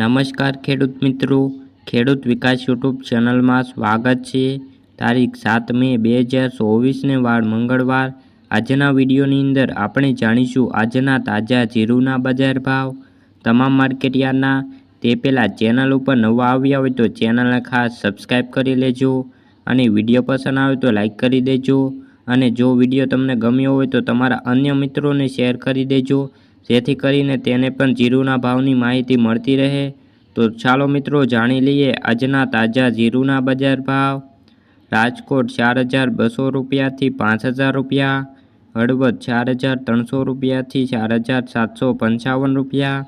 નમસ્કાર ખેડૂત મિત્રો. ખેડૂત વિકાસ યુટ્યુબ ચેનલમાં સ્વાગત છે. તારીખ સાત મે બે હજાર ચોવીસને વાર મંગળવાર. આજના વિડીયોની અંદર આપણે જાણીશું આજના તાજા જીરુના બજાર ભાવ. તમામ માર્કેટયાર્ડના તે પહેલાં ચેનલ ઉપર નવા આવ્યા હોય તો ચેનલને ખાસ સબસ્ક્રાઈબ કરી લેજો અને વીડિયો પસંદ આવે તો લાઈક કરી દેજો. અને જો વીડિયો તમને ગમ્યો હોય તો તમારા અન્ય મિત્રોને શેર કરી દેજો. જેથી કરીને તેને પણ જીરુના ભાવની માહિતી મળતી રહે. તો ચાલો મિત્રો જાણી લઈએ આજના તાજા જીરુના બજાર ભાવ. રાજકોટ ચાર હજાર બસો રૂપિયાથી પાંચ હજાર રૂપિયા. હળવદ ચાર હજાર ત્રણસો રૂપિયાથી ચાર હજાર સાતસો પંચાવન રૂપિયા.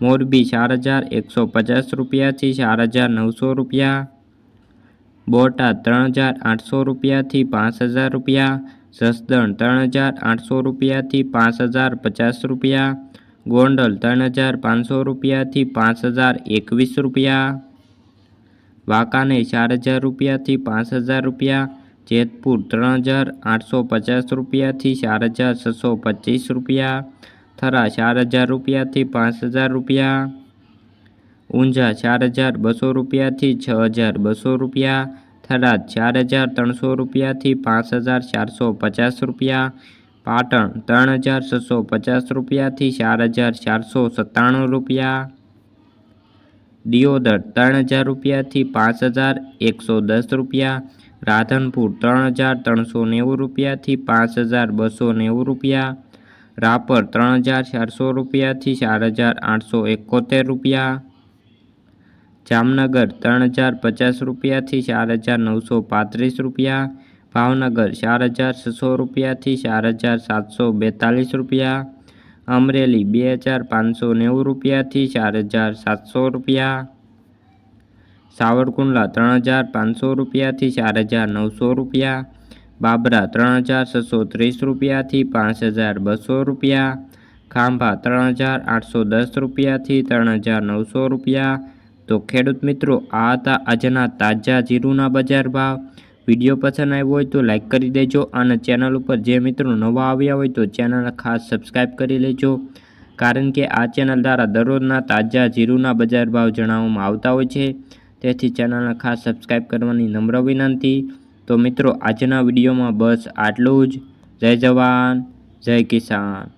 મોરબી ચાર હજાર એકસો પચાસ રૂપિયાથી ચાર હજાર નવસો રૂપિયા. બોટાદ ત્રણ હજાર આઠસો રૂપિયાથી પાંચ હજાર રૂપિયા. જસદણ ત્રણ હજાર આઠસો રૂપિયાથી પાંચ હજાર પચાસ રૂપિયા, ગોંડલ ત્રણ હજાર પાંચસો રૂપિયાથી પાંચ હજાર એકવીસ રૂપિયા, વાંકાનેર ચાર હજાર રૂપિયાથી પાંચ હજાર રૂપિયા, જેતપુર ત્રણ હજાર આઠસો પચાસ રૂપિયાથી ચાર હજાર છસો પચીસ રૂપિયા, થરા ચાર હજાર રૂપિયાથી પાંચ હજાર રૂપિયા, ઊંઝા ચાર હજાર બસો રૂપિયાથી છ હજાર બસો રૂપિયા થરાદ ચાર હજાર ત્રણસો રૂપિયાથી પાંચ હજાર ચારસો પચાસ રૂપિયા. પાટણ ત્રણ હજાર છસો પચાસ રૂપિયાથી ચાર હજાર ચારસો સત્તાણું રૂપિયા. દિયોદર ત્રણ હજાર રૂપિયાથી પાંચ હજાર એકસો દસ રૂપિયા. રાધનપુર ત્રણ હજાર ત્રણસો નેવું રૂપિયાથી પાંચ હજાર બસો નેવું રૂપિયા. રાપર ત્રણ હજાર ચારસો રૂપિયાથી ચાર હજાર આઠસો એકોતેર રૂપિયા. જામનગર ત્રણ હજાર પચાસ રૂપિયાથી ચાર હજાર નવસો પાંત્રીસ રૂપિયા, ભાવનગર ચાર હજાર છસો રૂપિયાથી ચાર હજાર સાતસો બેતાલીસ રૂપિયા, અમરેલી બે હજાર પાંચસો નેવું રૂપિયાથી ચાર હજાર સાતસો રૂપિયા, સાવરકુંડલા ત્રણ હજાર પાંચસો રૂપિયાથી ચાર હજાર નવસો રૂપિયા, બાબરા ત્રણ હજાર છસો ત્રીસ રૂપિયાથી પાંચ હજાર બસો રૂપિયા, ખાંભા ત્રણ હજાર આઠસો દસ રૂપિયાથી ત્રણ હજાર નવસો રૂપિયા તો ખેડૂત મિત્રો, આ હતા આજના તાજા જીરુના બજાર ભાવ. વીડિયો પસંદ આવ્યો હોય તો લાઇક કરી દેજો અને ચેનલ ઉપર જે મિત્રો નવા આવ્યા હોય તો ચેનલ ખાસ સબસ્ક્રાઈબ કરી લેજો. કારણ કે આ ચેનલ દ્વારા દરરોજના તાજા જીરુના બજાર ભાવ જણાવવામાં આવતા હોય છે. તેથી ચેનલને ખાસ સબસ્ક્રાઈબ કરવાની નમ્ર વિનંતી. તો મિત્રો, આજના વિડીયોમાં બસ આટલું જ. જય જવાન, જય કિસાન.